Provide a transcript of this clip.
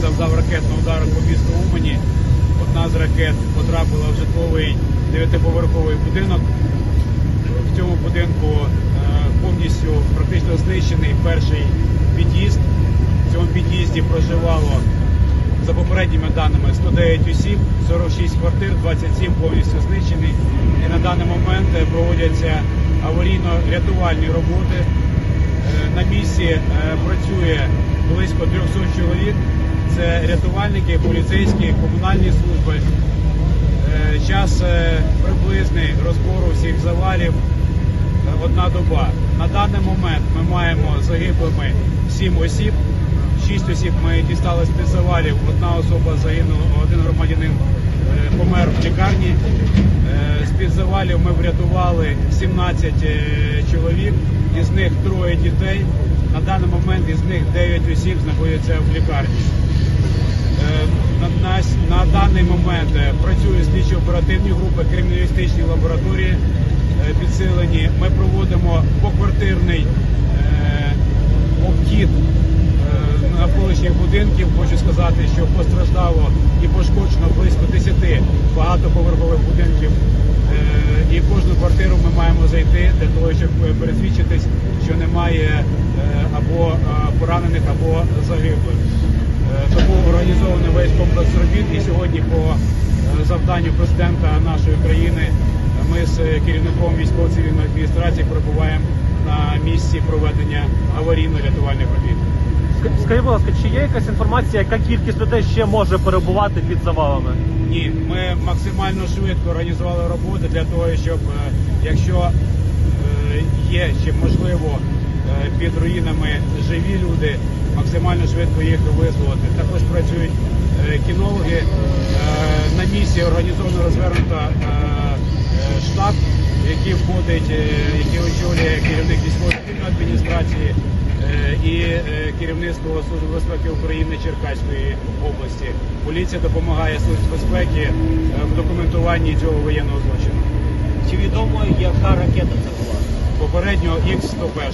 завдав ракетного удару по місту Умані. Одна з ракет потрапила в житловий дев'ятиповерховий будинок. В цьому будинку е, повністю практично знищений перший під'їзд. В цьому під'їзді проживало за попередніми даними 109 осіб, 46 квартир, 27 повністю знищені. І на даний момент е, проводяться аварійно-рятувальні роботи. Е, На місці е, працює близько 300 чоловік. Це рятувальники, поліцейські, комунальні служби. Е, Час приблизний розбору всіх завалів одна доба. На даний момент ми маємо загиблими 7 осіб. 6 осіб ми дістали з-під завалів. Одна особа загинула, один громадянин помер в лікарні. З-під завалів ми врятували 17 е, чоловік, із них троє дітей. На даний момент із них 9 осіб знаходяться в лікарні. Е, На, на, на даний момент е, працюють слідчо-оперативні групи, криміналістичні лабораторії підсилені. Ми проводимо поквартирний обхід е, навколишніх будинків. Хочу сказати, що постраждало і пошкоджено близько 10 багатоповерхових будинків. Е, І в кожну квартиру ми йти для того, щоб е, пересвідчитись, що немає е, або е, поранених, або загиблих. Тому організований весь комплекс робіт. І сьогодні по завданню президента нашої країни ми з керівником військово-цивільної адміністрації перебуваємо на місці проведення аварійно-рятувальних робіт. Ск- Скажіть, будь ласка, чи є якась інформація, яка кількість людей ще може перебувати під завалами? Ні, ми максимально швидко організували роботи для того, щоб е, якщо е, є чи можливо е, під руїнами живі люди, максимально швидко їх визволити. Також працюють кінологи. На місці організовано розвернуто штаб, який входить, який очолює керівник військової адміністрації. І е, керівництво Служби безпеки України Черкаської області. Поліція допомагає Службі безпеки е, в документуванні цього воєнного злочину. Чи відомо, яка ракета це була? Попередньо Х-101.